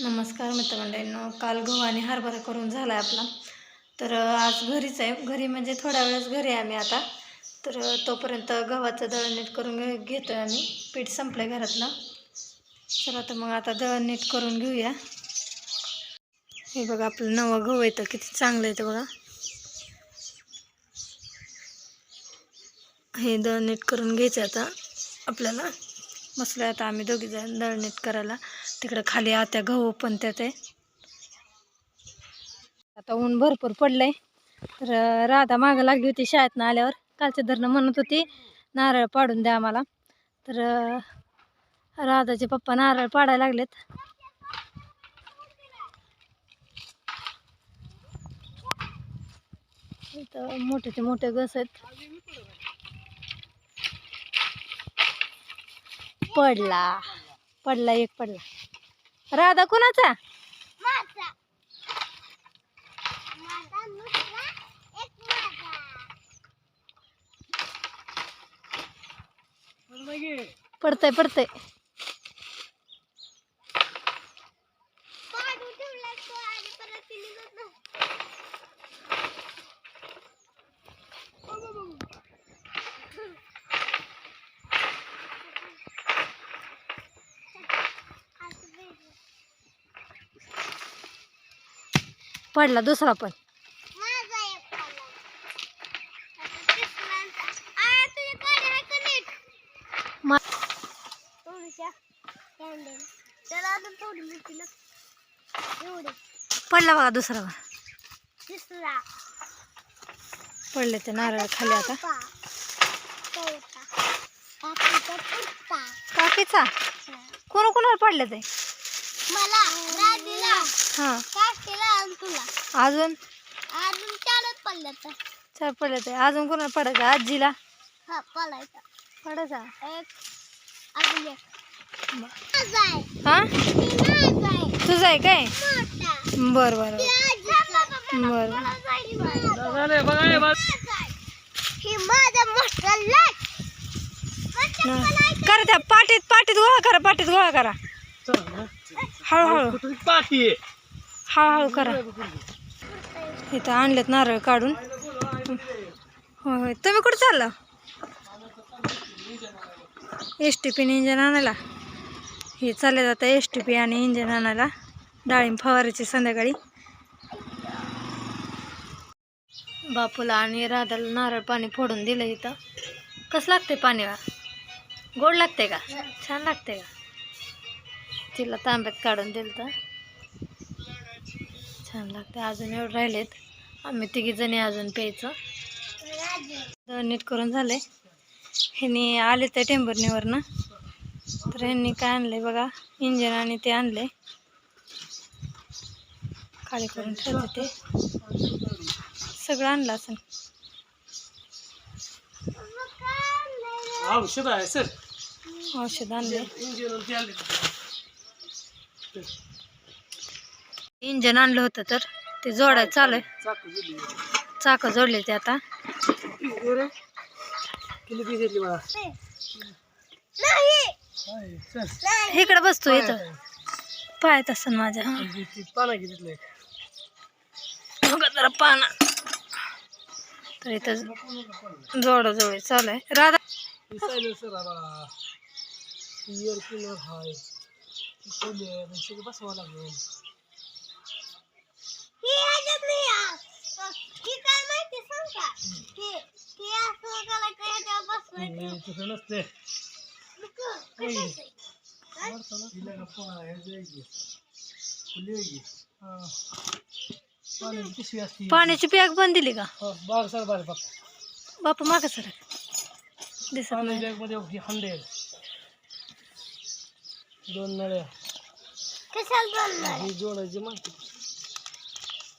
नमस्कार मित्रमंडळींनो. काल गहू आणि हरभरा करून झाला आहे आपला. तर आज घरीच आहे. घरी म्हणजे थोड्या वेळेस घरी आहे आम्ही आता. तर तोपर्यंत गव्हाचं दळण नीट करून घे घेतो आहे आम्ही. पीठ संपलं घरातलं. तर आता मग आता दळण नीट करून घेऊया. हे बघा आपलं नवं गहू येतं किती चांगलं येतं बघा. हे दळण नीट करून घ्यायचं आता आपल्याला. बसलं आता आम्ही दोघी जण दळण नीट करायला. तिकडं खाली आत्या गहू पण त्यात आहे. आता ऊन भरपूर पडलंय. तर राधा मागं लागली होती शाळेतनं आल्यावर. कालच्या धरणं म्हणत होती नारळ पाडून द्या आम्हाला. तर राधाचे पप्पा नारळ पाडायला लागलेत. इथं मोठे ते मोठे गस आहेत. पडला. पडला एक पडला. राधा कुणाचा? पडतय पडतय. पडला दुसरा पण. पडला. बघा दुसरा पडले ते नारळ खाली आता. काकीचा कोण कोणाला पडले ते? मला. हां. तुला? अजून? अजून चालत पडलं तर. चार पडले ते अजून कोणाला पडायचं? आजीला? हा पडायचा. पडायचा? एक अजून एक. माझा आहे. हा? तुझा काय? मोठा. बर बर बर. ही करा त्या पाटीत पाटीत गोळा करा पाटीत गोळा करा. हळूहळू. पाठी हळूहळू करा. इथं आणलेत नारळ काढून. होय तुम्ही कुठं चालला? एस टी पीने इंजन आणायला. हे चालले जातं एस टी पी आणि इंजन आणायला. डाळिंब फवारायची संध्याकाळी. बापूला आणि राधाला नारळ पाणी फोडून दिलं इथं. कसं लागते पाणी वा गोड लागते का? छान लागते का? तिला तांब्यात काढून दिलं तर छान लागते. अजून एवढं राहिलेत. आम्ही तिघी जणी अजून प्यायचं. नीट करून झालंय. ह्यांनी आले त्या टेंबरणीवरनं तर ह्यांनी काय आणलंय बघा? इंजिन आणि ते आणले खाली करून ठेवते ते. सगळं आणलं असं औषध आहे सर. औषध आणले इंजन आणलं होतं तर ते जोडायचं चालू आहे. चाकं जोडले ते आता. इकडे बसतो इथं. पाहत असेल माझ्या हा. जरा पाना. तर इथं जोडाजोडी चालू आहे. राधा. बसवावं लागलं ही ह्याच्यात नाही आ. ही काय माहिती सांग का हे हे असं करायचं ह्याच्यावर बसवायचं तसं नसते? पाण्याची पिशवी असते पाण्याची पॅक बंद दिली का? हो, बाग सर बारे बाग. बापू माग सर. दिसत पाणी हंडे दोन नळ्या. कशाला ही जोडायची माहिती?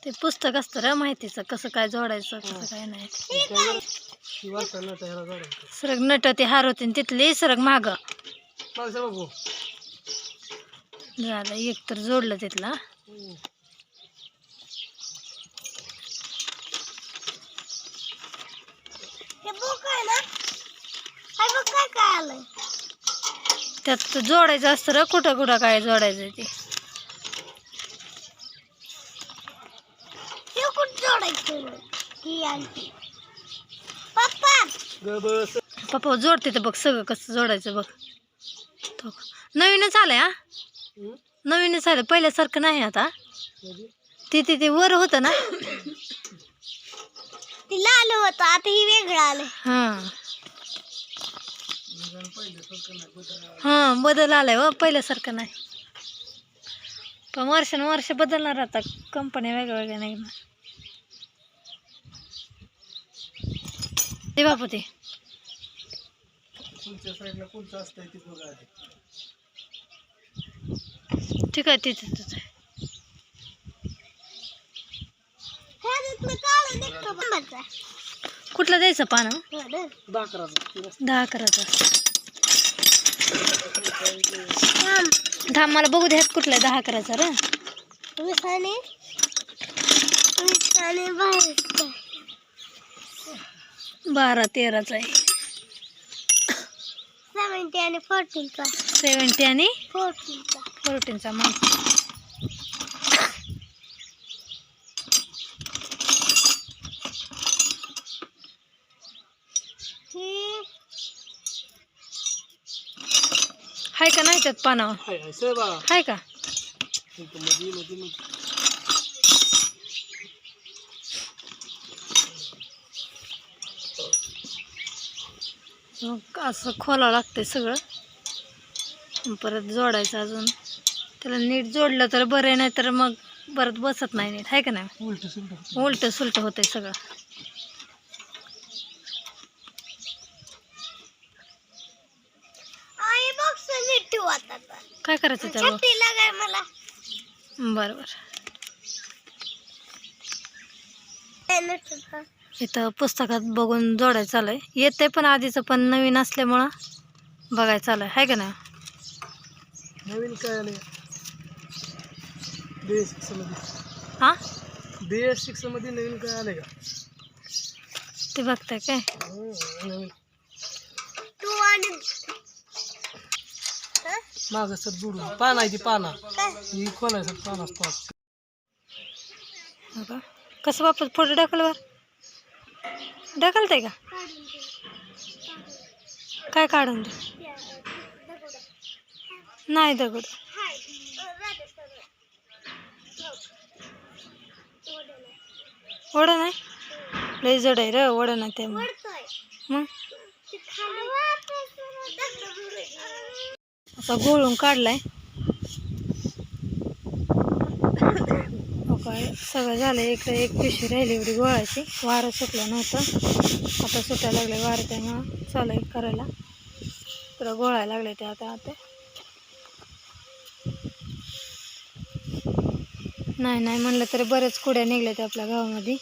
ते पुस्तक असतं रे माहितीचं कसं काय जोडायचं कसं काय नाही. सरग नट ते हार होते तिथले सरग माग. झालं एक तर जोडलं तिथला. हे हे त्यात जोडायचं असतं रे कुठं कुठं काय जोडायचं ते जोडायचं मग. ही आणखी पप्पा जोडते तर बघ सगळं कसं जोडायचं बघ. तो नवीनच आलंय हा? हं? नवीनच आलं पहिल्यासारखं नाही आता. ते ते ते वर होतं ना? ती लाल होतं आता ही वेगळं आलंय. हां. हां बदल आलाय व पहिल्यासारखं नाही. पण वर्षानुवर्ष बदलणार आता कंपन्या वेगळ्या वेगळ्या नाही. ते बापू ते. ठीक आहे तिथे बघायचं. कुठलं द्यायचं पानं हो. दहा नसतं. दहा थांब. मला बघू द्यात कुठलं दहा करायचं रे वीस आणि वीस आणि बावीस. बारा तेराचा आहे. सेवन्टी आणि फोर्टीनचा सेवन्टी आणि फोर्टीनचा फोर्टीनचा मग ही हाय का नाही त्यात पानावर? हाय हाय का? मग असं खोलावं लागतंय सगळं. परत जोडायचं अजून. त्याला नीट जोडलं तर बरं आहे, नाही तर मग परत बसत नाही नीट. आहे का नाही? उलट सुलट उलट सुलट होतंय सगळं. काय करायचं मला. बरं बरं? इथं पुस्तकात बघून जोडायचं चालू आहे येतंय पण आधीचं पण नवीन असल्यामुळं बघायचं चालू आहे का नाही? नवीन काय आलंय बी एस हां? बी एस नवीन काय आलंय का? ते बघताय काय? हं, हं? मागं सर जोडून. पान आहे ती पाना. काय? ही खोलायचं पान असतो हो का कसं वापरत फोटो टाकल्यावर ढकलते का? काय काढून दे? नाही दगड. ओढ नाही? लय जड आहे र ओढ ना ते. मग? असा गोळून काढलाय हो काय सगळं झालं. इकडे एक पिशवी राहिली एवढी गोळाची. वारं सुटलं नव्हतं. आता सुटायला लागले वारं त्यामुळं चालू आहे करायला. तर गोळायला लागले ते आता आता. नाही नाही म्हणलं तरी बरेच कुड्या निघल्या त्या आपल्या गावामध्ये.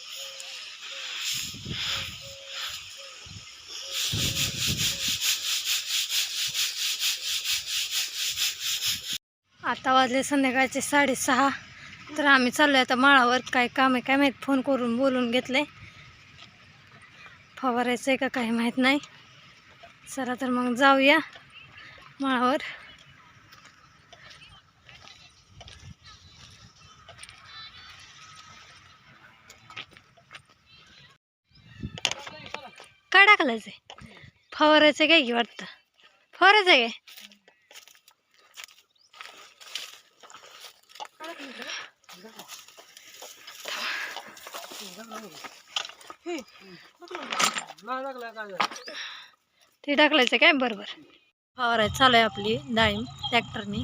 आता वाजले संध्याकाळचे साडेसहा. तर आम्ही चाललोय आता माळावर. काय काम आहे काय माहीत? फोन करून बोलून घेतले फवारायचं आहे का काही माहीत नाही. चला तर मग जाऊया माळावर. काय टाकलायचं आहे फवारायचं काय की वाटतं? फवारायचं आहे काय नाही लागला काय झालं? ते टाकलायचं काय बरोबर फवारायचं चालू आहे आपली डाळिंब ट्रॅक्टरनी